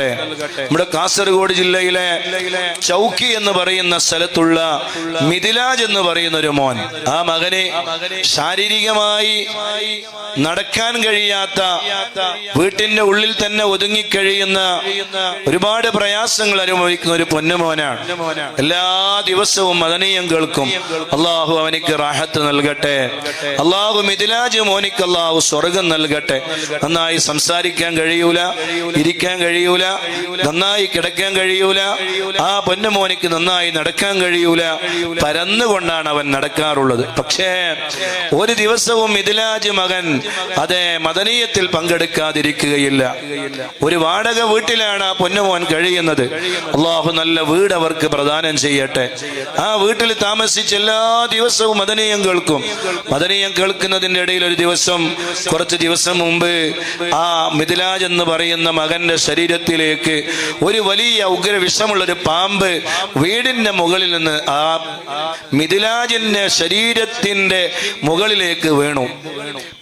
നമ്മുടെ കാസർഗോഡ് ജില്ലയിലെ ചൗക്കി എന്ന് പറയുന്ന സ്ഥലത്തുള്ള മിഥിലാജ് എന്ന് പറയുന്ന ഒരു മോൻ ആ മകനെ ശാരീരികമായി നടക്കാൻ കഴിയാത്ത വീട്ടിന്റെ ഉള്ളിൽ തന്നെ ഒതുങ്ങിക്കഴിയുന്ന ഒരുപാട് പ്രയാസങ്ങൾ അനുഭവിക്കുന്ന ഒരു പൊന്നുമോനാണ് എല്ലാ ദിവസവും മദനീയം കേൾക്കും. അള്ളാഹു അവനിക്ക് റാഹത്ത് നൽകട്ടെ. അള്ളാഹു മിഥിലാജ് മോനിക്ക് അള്ളാഹു സ്വർഗം നൽകട്ടെ. നന്നായി സംസാരിക്കാൻ കഴിയൂല ഇരിക്കാൻ കഴിയൂല നന്നായി കിടക്കാൻ കഴിയൂല ആ പൊന്നുമോനിക്ക് നന്നായി നടക്കാൻ കഴിയൂല പരന്നുകൊണ്ടാണ് അവൻ നടക്കാറുള്ളത്. പക്ഷേ ഒരു ദിവസവും മിഥിലാജ് മകൻ അതെ മദനീയത്തിൽ പങ്കെടുക്കാതിരിക്കുകയില്ല. ഒരു വാടക വീട്ടിലാണ് ആ പൊന്നുമോൻ കഴിയുന്നത്. അള്ളാഹു നല്ല വീട് അവർക്ക് പ്രദാനം ചെയ്യട്ടെ. ആ വീട്ടിൽ താമസിച്ച് എല്ലാ ദിവസവും മദനീയം കേൾക്കും. മദനീയം കേൾക്കുന്നതിന്റെ ഇടയിൽ ഒരു ദിവസം കുറച്ച് ദിവസം മുമ്പ് ആ മിഥിലാജ് എന്ന് പറയുന്ന മകന്റെ ശരീരത്തിലേക്ക് ഒരു വലിയ ഉഗ്ര വിഷമുള്ള ഒരു പാമ്പ് വീടിന്റെ മുകളിൽ നിന്ന് ആ മിഥിലാജിന്റെ ശരീരത്തിന്റെ മുകളിലേക്ക് വീണു.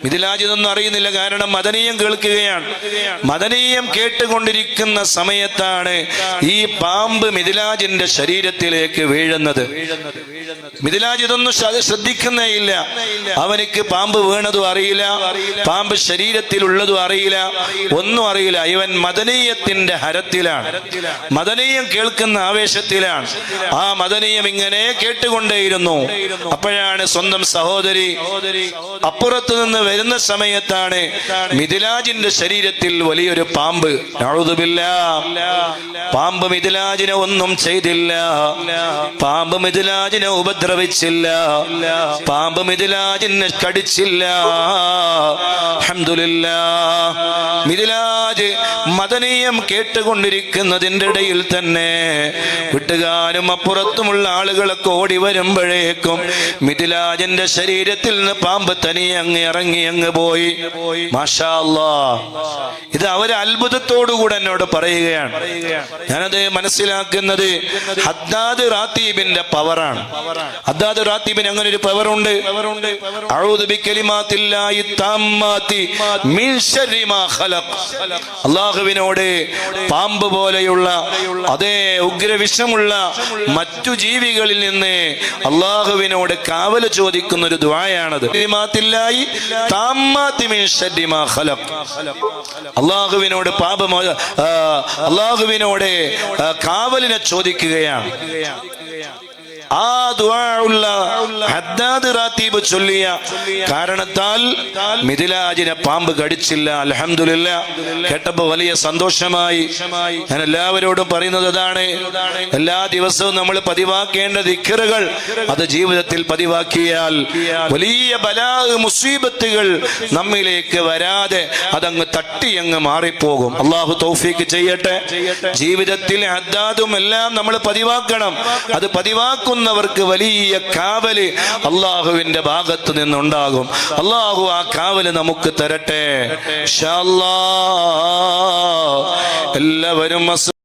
മിഥിലാജ് ഇതൊന്നും അറിയുന്നില്ല. കാരണം മദനീയം കേൾക്കുകയാണ്. മദനീയം കേട്ടുകൊണ്ടിരിക്കുന്ന സമയത്താണ് ഈ പാമ്പ് മിഥിലാജിന്റെ ശരീരത്തിലേക്ക് വീഴുന്നത്. മിഥിലാജ് ഇതൊന്നും ശ്ര- ശ്രദ്ധിക്കുന്നേ ഇല്ല. അവനിക്ക് പാമ്പ് വീണതും അറിയില്ല. പാമ്പ് ശരീരത്തിലുള്ളതും അറിയില്ല. ഒന്നും അറിയില്ല. ഇവൻ മദനീയത്തിന്റെ ഹരത്തിലാണ്. മദനീയം കേൾക്കുന്ന ആവേശത്തിലാണ്. ആ മദനീയം ഇങ്ങനെ കേട്ടുകൊണ്ടേയിരുന്നു. അപ്പോഴാണ് സ്വന്തം സഹോദരി അപ്പുറത്ത് നിന്ന് വരുന്ന സമയത്താണ് മിഥിലാജിന്റെ ശരീരത്തിൽ വലിയൊരു പാമ്പ്. നഅൂദുബില്ലാ. പാമ്പ് മിഥിലാജിനെ ഒന്നും ചെയ്തില്ല. പാമ്പ് മിഥിലാജിനെ ഉപദ്രവിച്ചില്ല. പാമ്പ് മിഥിലാജിനെ കടിച്ചില്ല. മിഥിലാജ് മദനീയം കേട്ടുകൊണ്ടിരിക്കുന്നതിന്റെ ഇടയിൽ തന്നെ വീട്ടുകാരും അപ്പുറത്തുമുള്ള ആളുകളൊക്കെ ഓടി വരുമ്പോഴേക്കും മിഥിലാജന്റെ ശരീരത്തിൽ നിന്ന് പാമ്പ് തനിയെ അങ്ങ് ഇറങ്ങി അങ്ങ് പോയി. മാഷാ. ഇത് അവർ അത്ഭുതത്തോടുകൂടെ എന്നോട് പറയുകയാണ്. ഞാനത് മനസ്സിലാക്കുന്നത് ഹദ്ദാദ് റാത്തീബിന്റെ പവറാണ്. ഹദ്ദാദ് റാത്തീബിന് അങ്ങനെ ഒരു പവറുണ്ട് അള്ളാഹുവിനോട് പാമ്പ് പോലെയുള്ള അതേ ഉഗ്രവിഷമുള്ള മറ്റു ജീവികളിൽ നിന്ന് അള്ളാഹുവിനോട് കാവൽ ചോദിക്കുന്ന ഒരു ദ്വായാണത് അള്ളാഹുവിനോട് പാപമോ അള്ളാഹുവിനോട് കാവലിനെ ചോദിക്കുകയാണ്. ആ ദുആഉള്ള ഹദ്ദാദ് റാത്തീബ് ചൊല്ലിയ കാരണത്താൽ മിഥിലാജിനെ പാമ്പ് കടിച്ചില്ല. അൽഹംദുലില്ലാ. കേട്ടപ്പോ വലിയ സന്തോഷമായി. ഞാൻ എല്ലാവരോടും പറയുന്നത് അതാണ്. എല്ലാ ദിവസവും നമ്മൾ പതിവാക്കേണ്ട ദിക്കറുകൾ അത് ജീവിതത്തിൽ പതിവാക്കിയാൽ വലിയ ബലാ മുസീബത്തുകൾ നമ്മിലേക്ക് വരാതെ അതങ്ങ് തട്ടി അങ്ങ് മാറിപ്പോകും. അള്ളാഹു തൗഫീക്ക് ചെയ്യട്ടെ. ജീവിതത്തിൽ ഹദ്ദാദും എല്ലാം നമ്മൾ പതിവാക്കണം. അത് പതിവാക്കുന്നവർക്ക് വലിയ കാവൽ അള്ളാഹുവിന്റെ ഭാഗത്ത് നിന്നുണ്ടാകും അള്ളാഹു ആ കാവൽ നമുക്ക് തരട്ടെ. എല്ലാവരും